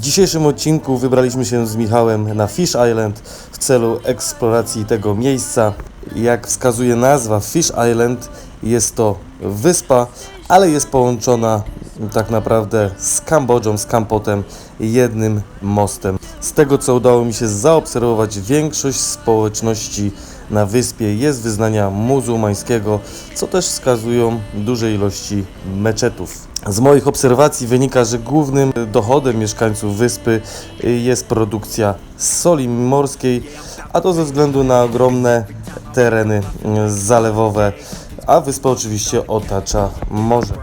W dzisiejszym odcinku wybraliśmy się z Michałem na Fish Island w celu eksploracji tego miejsca. Jak wskazuje nazwa Fish Island, jest to wyspa, ale jest połączona tak naprawdę z Kambodżą, z Kampotem jednym mostem. Z tego co udało mi się zaobserwować, większość społeczności na wyspie jest wyznania muzułmańskiego, co też wskazują duże ilości meczetów. Z moich obserwacji wynika, że głównym dochodem mieszkańców wyspy jest produkcja soli morskiej, a to ze względu na ogromne tereny zalewowe, a wyspę oczywiście otacza morze.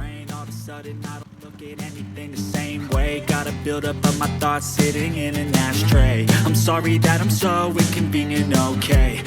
build up of my thoughts sitting in an ashtray I'm sorry that I'm so inconvenient, okay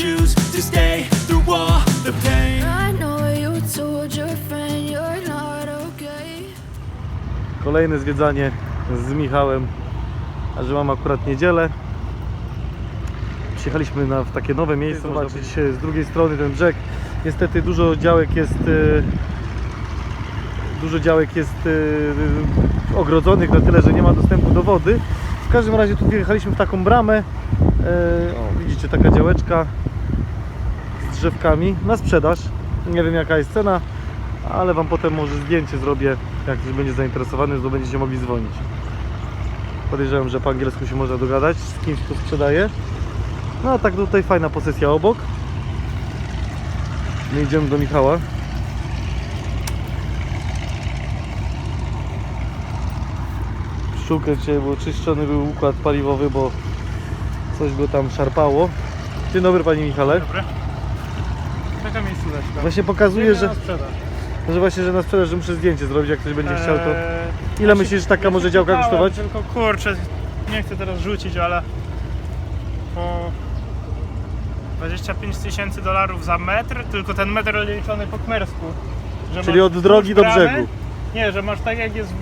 choose to stay through all the pain I know you told your friend you're not okay. Kolejne zwiedzanie z Michałem, a że mam akurat niedzielę. Przyjechaliśmy na, w takie nowe miejsce, zobaczyć z drugiej strony ten brzeg. Niestety dużo działek jest e, dużo działek jest e, ogrodzonych na tyle, że nie ma dostępu do wody. W każdym razie tu wjechaliśmy w taką bramę. O, widzicie taka działeczka z drzewkami na sprzedaż. Nie wiem jaka jest cena, ale Wam potem może zdjęcie zrobię, jak ktoś będzie zainteresowany, to będziecie mogli dzwonić. Podejrzewam, że po angielsku się można dogadać z kimś, kto sprzedaje. No a tak tutaj fajna posesja obok. My idziemy do Michała. Szukać bo czyszczony był układ paliwowy, bo coś go tam szarpało. Dzień dobry Panie Michale. Dobry. Taka miejscóweczka. Właśnie pokazuje, że, Na sprzedaż. że właśnie, że na sprzedaż, że muszę zdjęcie zrobić, jak ktoś będzie chciał to... Eee, Ile myślisz, że taka może działka kosztować? Tylko kurczę, nie chcę teraz rzucić, ale po 25 tysięcy dolarów za metr, tylko ten metr liczony po kmersku. Czyli od drogi do bramy. brzegu. Nie, że masz tak jak jest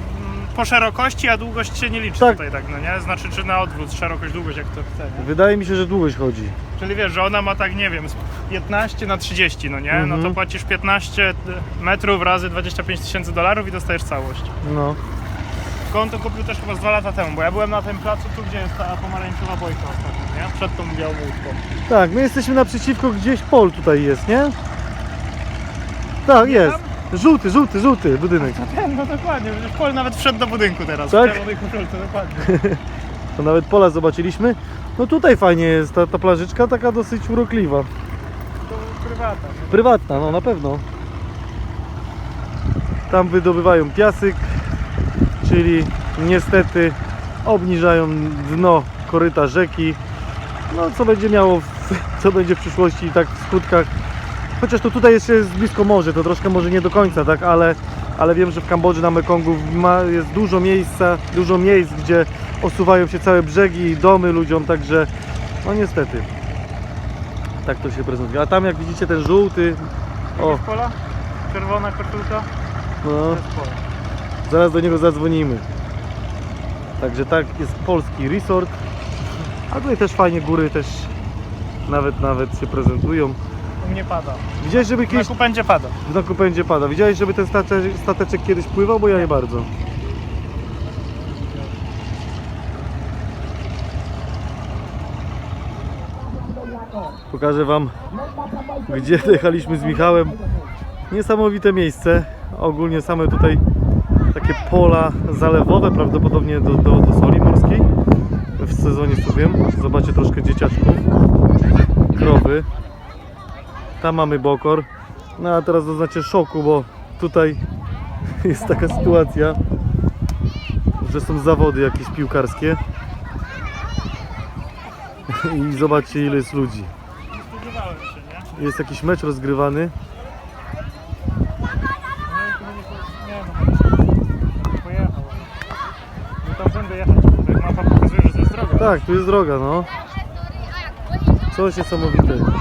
po szerokości, a długość się nie liczy Tak. tutaj tak, no nie? Znaczy czy na odwrót, szerokość, długość jak to chce, nie? Wydaje mi się, że długość chodzi. Czyli wiesz, że ona ma tak, nie wiem, z 15 na 30, no nie? No Mhm. to płacisz 15 metrów razy 25 tysięcy dolarów i dostajesz całość. No. Konto kupił też chyba z dwa lata temu, bo ja byłem na tym placu tu, gdzie jest ta pomarańczowa bojka ostatnio, nie? Przed tą białą łódką. Tak, my jesteśmy naprzeciwko gdzieś pol tutaj jest, nie? Tak, jest. Żółty, żółty, żółty budynek. Ten, no dokładnie, Pol nawet wszedł do budynku teraz, Tak? w czerwonej koszulce, dokładnie. To nawet pola zobaczyliśmy. No tutaj fajnie jest ta, ta plażyczka, taka dosyć urokliwa. To prywata. nie? Prywatna, no na pewno. Tam wydobywają piasek, czyli niestety obniżają dno koryta rzeki. No co będzie miało, w, co będzie w przyszłości i tak w skutkach. Chociaż to tutaj jeszcze jest blisko morze, to troszkę może nie do końca, tak, ale, ale wiem, że w Kambodży na Mekongu ma, jest dużo miejsca, dużo miejsc, gdzie osuwają się całe brzegi i domy ludziom, także no niestety. Tak to się prezentuje. A tam jak widzicie ten żółty, o, Pola? Czerwona koszulka, no, to jest Pol. zaraz do niego zadzwonimy. Także tak jest polski resort. A tutaj też fajnie góry też nawet nawet się prezentują. U mnie pada. Widziałeś, żeby Na kiedyś kupędzie pada. w nakupędzie pada. Widziałeś, żeby ten stateczek, stateczek kiedyś pływał, bo ja nie bardzo. Pokażę Wam, gdzie jechaliśmy z Michałem. Niesamowite miejsce. Ogólnie same tutaj takie pola zalewowe, prawdopodobnie do, do, do soli morskiej. W sezonie co wiem. Zobaczcie troszkę dzieciaczków. Krowy. Tam mamy bokor. No a teraz zaznaczę szoku, bo tutaj jest taka sytuacja, że są zawody jakieś piłkarskie. I zobaczcie ile jest ludzi. Jest jakiś mecz rozgrywany. Nie, no,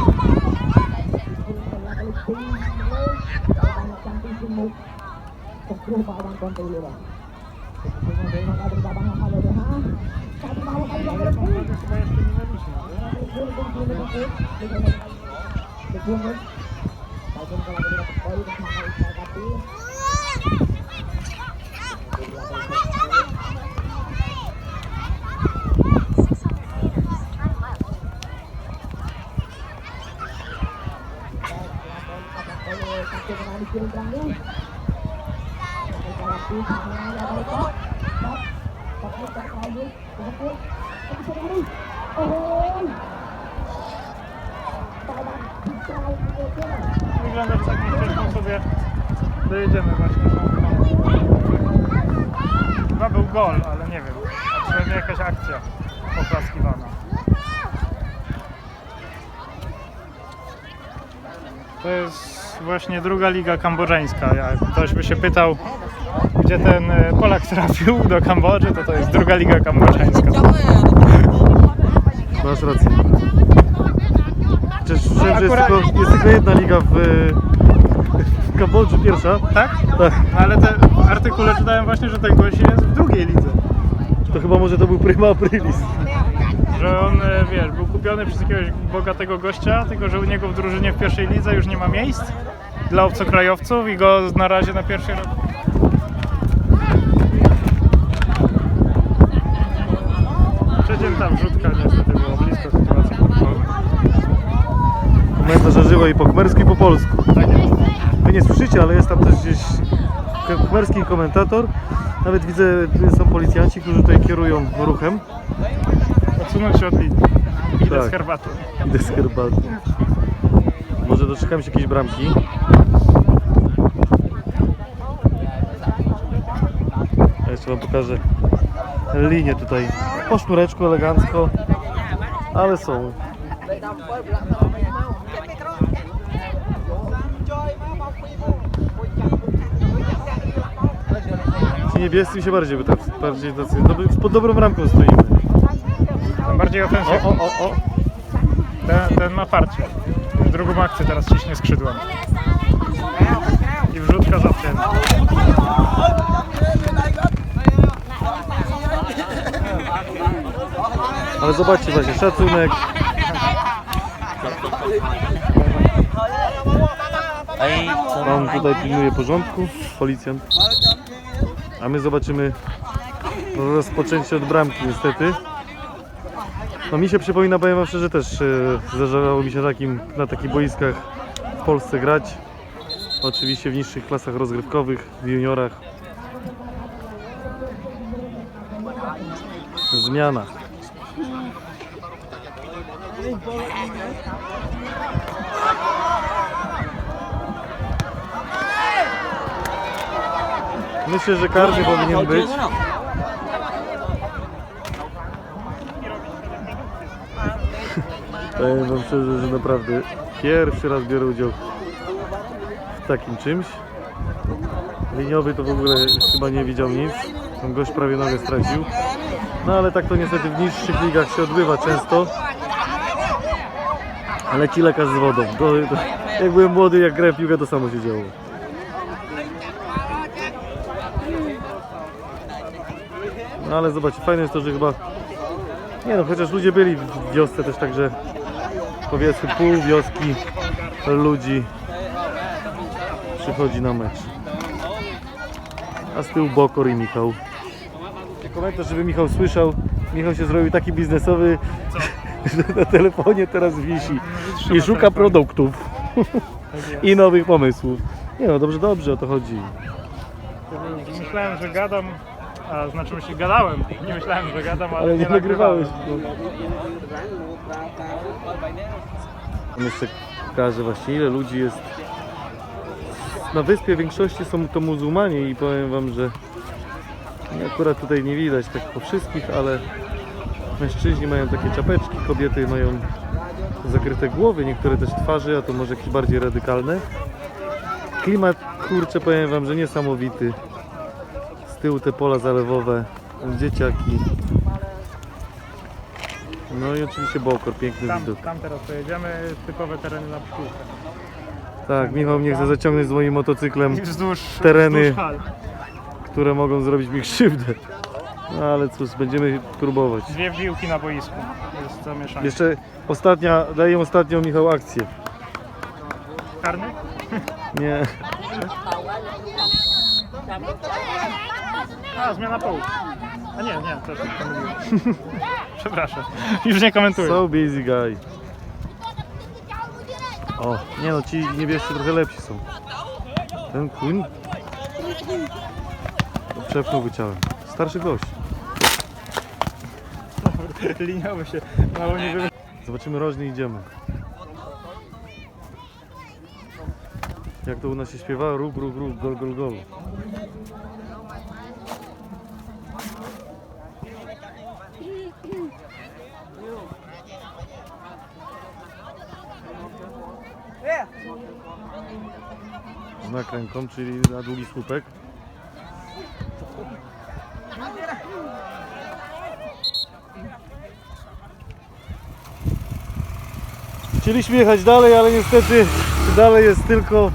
lupa abang mau nie, no, pojechał. Nie tam będę jechać. Tak, tu jest droga, no. Coś niesamowitego. Wygląda, że takim ścieżką sobie dojedziemy właśnie. Chyba był gol, ale nie wiem. A jakaś akcja poklaskiwana. To jest właśnie druga liga kambodżańska. Jak ktoś by się pytał, gdzie ten e, Polak trafił do Kambodży, to to jest druga liga kambodżańska. Masz rację. Przecież słyszałem, że jest Akurat- tylko, jest tylko jedna liga w, w Kambodży, pierwsza. Tak? Tak. No ale te artykule czytałem właśnie, że ten gość jest w drugiej lidze. To chyba może to był Prima Aprilis. Że on, e, wiesz, był kupiony przez jakiegoś bogatego gościa, tylko że u niego w drużynie w pierwszej lidze już nie ma miejsc dla obcokrajowców i go na razie na pierwszej ro- Przecięta wrzutka niestety było blisko sytuacji futbolu. Komentarz żywo i po khmersku i po polsku. Tak jest. Wy nie słyszycie, ale jest tam też gdzieś k- khmerski komentator. Nawet widzę, tu są policjanci, którzy tutaj kierują ruchem. Odsunąć się od linii. Idę Tak. z herbatą. Idę z herbatą. Może doczekam się jakiejś bramki. Ja jeszcze wam pokażę linię tutaj. Po sznureczku, elegancko. Ale są. Ci niebiescy się bardziej bardziej tacy, pod dobrą bramką stoimy. Bardziej O, ofensywny. o, o, o. Ten, ten ma farcie. W drugą akcję teraz ciśnie skrzydłem. I wrzutka zapięta. Ale zobaczcie właśnie, szacunek. Pan tutaj pilnuje porządku, policjant. A my zobaczymy rozpoczęcie od bramki niestety. No mi się przypomina, powiem wam szczerze też, e, zdarzało mi się takim, na takich boiskach w Polsce grać. Oczywiście w niższych klasach rozgrywkowych, w juniorach. Zmiana. Myślę, że karny powinien być. Powiem wam szczerze, że naprawdę pierwszy raz biorę udział w takim czymś. Liniowy to w ogóle chyba nie widział nic. Ten gość prawie nogę stracił. No ale tak to niestety w niższych ligach się odbywa często. Ale ci lekarz z wodą. To, to, jak byłem młody, jak grałem piłkę, to samo się działo. No ale zobaczcie, fajne jest to, że chyba... Nie no, chociaż ludzie byli w wiosce też, także powiedzmy pół wioski ludzi przychodzi na mecz. A z tyłu Bokor i Michał. Komentarz, żeby Michał słyszał. Michał się zrobił taki biznesowy, że na telefonie teraz wisi i szuka produktów i nowych pomysłów. Nie no, dobrze, dobrze, o to chodzi. Myślałem, że gadam, a znaczy myślę, gadałem. Nie myślałem, że gadam, ale, Ale nie nagrywałeś. nagrywałem. Wam jeszcze właśnie ile ludzi jest. Na wyspie w większości są to muzułmanie i powiem wam, że akurat tutaj nie widać tak po wszystkich, ale mężczyźni mają takie czapeczki, kobiety mają zakryte głowy, niektóre też twarzy, a to może jakieś bardziej radykalne. Klimat, kurczę, powiem wam, że niesamowity. Z tyłu te pola zalewowe, dzieciaki. No i oczywiście Bokor, piękny Tam, widok. tam teraz pojedziemy, typowe tereny na pszczółkę. Tak, Michał mnie chce zaciągnąć z moim motocyklem, I wzdłuż, Tereny. wzdłuż które mogą zrobić mi krzywdę. No ale cóż, będziemy próbować. Dwie piłki na boisku. Jest zamieszanie. Jeszcze ostatnia, daję ostatnią Michał akcję. Karny? Nie, A, zmiana połów. A nie, nie, też się pomyliłem. Przepraszam. Już nie komentuję. so busy guy. O, nie no, ci niebiescy trochę lepsi są. Ten kuń to przepnął ciałem. Starszy gość. Liniowy się mało nie. Zobaczymy rożny idziemy. Jak to u nas się śpiewa? Rug, rug, rug, gol, gol, gol. Znak ręką, czyli na długi słupek. Chcieliśmy jechać dalej, ale niestety dalej jest tylko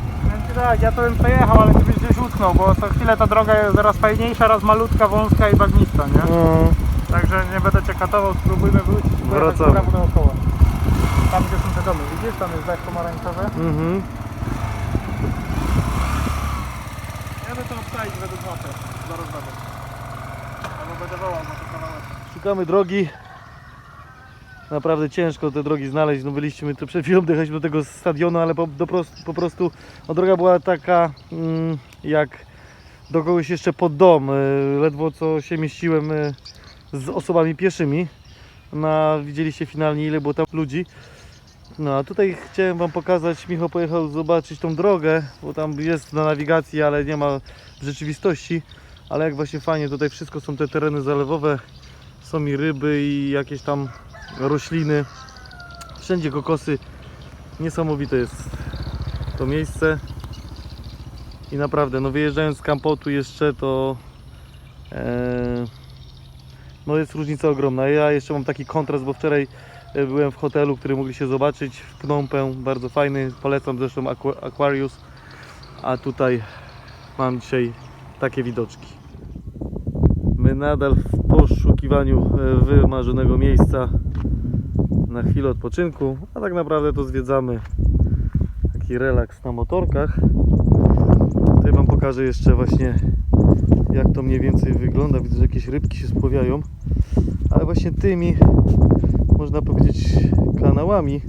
Tak, ja to bym przejechał, ale ty byś gdzieś utknął, bo co chwilę ta droga jest raz fajniejsza, raz malutka, wąska i bagnista, nie? no, Także nie będę cię katował, spróbujmy wrócić i pojechać Wracamy. prawo dookoła. Tam gdzie są te domy, widzisz? Tam jest dach pomarańczowy. mhm. Ja bym to obstalić według mapy, zaraz będę. Albo będę wołał na kawałek. Szukamy drogi. Naprawdę ciężko te drogi znaleźć. No byliśmy tu przed chwilą dojechaliśmy do tego stadionu, ale po, do prostu, po prostu no, droga była taka mm, jak do kogoś jeszcze pod dom. Y, Ledwo co się mieściłem y, z osobami pieszymi. Na, widzieliście finalnie ile było tam ludzi. No a tutaj chciałem Wam pokazać, Michał pojechał zobaczyć tą drogę, bo tam jest na nawigacji, ale nie ma w rzeczywistości. Ale jak właśnie fajnie, tutaj wszystko są te tereny zalewowe, są i ryby i jakieś tam rośliny. Wszędzie kokosy. Niesamowite jest to miejsce. I naprawdę, no wyjeżdżając z Kampotu jeszcze to e, no jest różnica ogromna. Ja jeszcze mam taki kontrast, bo wczoraj e, byłem w hotelu, który mogliście zobaczyć w Phnom Penh, bardzo fajny, polecam zresztą Aqu- Aquarius, a tutaj mam dzisiaj takie widoczki. My nadal w poszukiwaniu e, wymarzonego miejsca na chwilę odpoczynku, a tak naprawdę to zwiedzamy taki relaks na motorkach. Tutaj Wam pokażę jeszcze właśnie jak to mniej więcej wygląda. Widzę, że jakieś rybki się spławiają, ale właśnie tymi można powiedzieć kanałami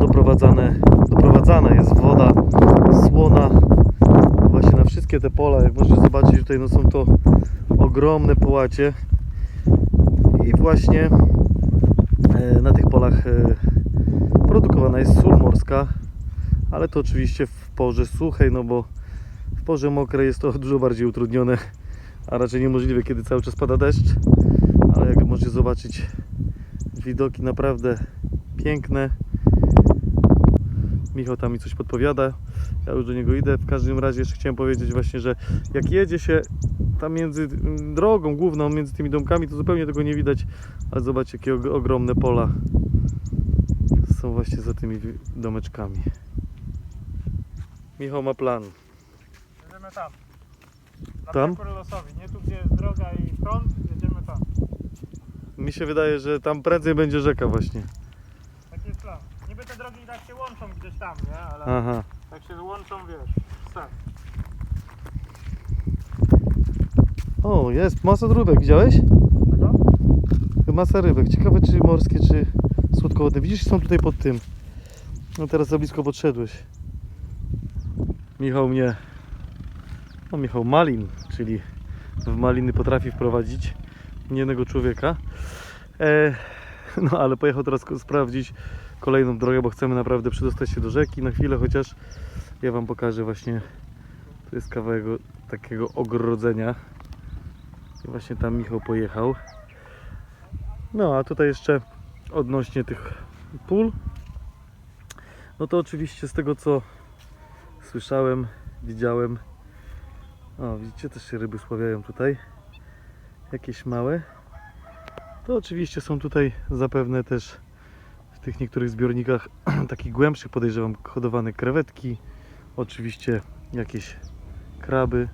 doprowadzane, doprowadzana jest woda słona właśnie na wszystkie te pola, jak możecie zobaczyć tutaj no są to ogromne połacie i właśnie na tych polach e, produkowana jest sól morska, ale to oczywiście w porze suchej, no bo w porze mokrej jest to dużo bardziej utrudnione, a raczej niemożliwe, kiedy cały czas pada deszcz, ale jak możecie zobaczyć widoki naprawdę piękne. Michał tam mi coś podpowiada. Ja już do niego idę. W każdym razie jeszcze chciałem powiedzieć właśnie, że jak jedzie się tam między mm, drogą główną, między tymi domkami, to zupełnie tego nie widać. Ale zobaczcie, jakie og- ogromne pola są właśnie za tymi domeczkami. Michał ma plan. Jedziemy tam. Na Tam? losowi. Nie tu, gdzie jest droga i prąd, jedziemy tam. Mi się wydaje, że tam prędzej będzie rzeka właśnie. Taki jest plan. Niby te drogi tak się łączą gdzieś tam, nie? Ale Aha. tak się łączą, wiesz, tak. O, jest masa rybek, widziałeś? Tego? Masa rybek. Ciekawe czy morskie, czy słodkowodne. Widzisz, są tutaj pod tym. No teraz za blisko podszedłeś. Michał mnie... No Michał Malin, czyli w maliny potrafi wprowadzić niejednego człowieka. E, no ale pojechał teraz sprawdzić kolejną drogę, bo chcemy naprawdę przedostać się do rzeki na chwilę, chociaż ja Wam pokażę właśnie tu jest kawałek takiego ogrodzenia właśnie tam Michał pojechał. No a tutaj jeszcze odnośnie tych pól. No to oczywiście z tego co słyszałem, widziałem. O, widzicie, też się ryby spławiają tutaj. Jakieś małe. To oczywiście są tutaj zapewne też w tych niektórych zbiornikach takich głębszych podejrzewam hodowane krewetki, oczywiście jakieś kraby,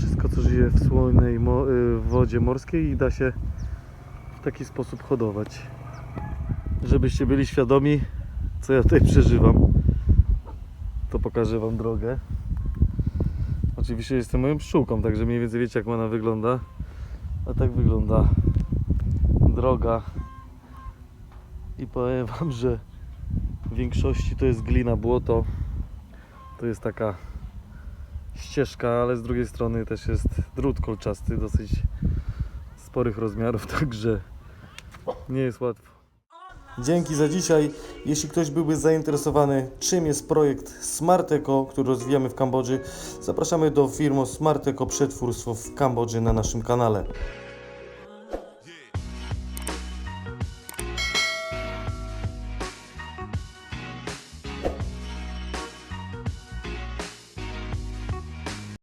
wszystko co żyje w słonnej mo- y, wodzie morskiej i da się w taki sposób hodować. Żebyście byli świadomi, co ja tutaj przeżywam, to pokażę Wam drogę. Oczywiście jestem moją pszczółką, także mniej więcej wiecie jak ona wygląda. A tak wygląda droga. I powiem Wam, że w większości to jest glina, błoto. To jest taka ścieżka, ale z drugiej strony też jest drut kolczasty, dosyć sporych rozmiarów, także nie jest łatwo. Dzięki za dzisiaj. Jeśli ktoś byłby zainteresowany, czym jest projekt Smart Eco, który rozwijamy w Kambodży, zapraszamy do firmy Smart Eco Przetwórstwo w Kambodży na naszym kanale.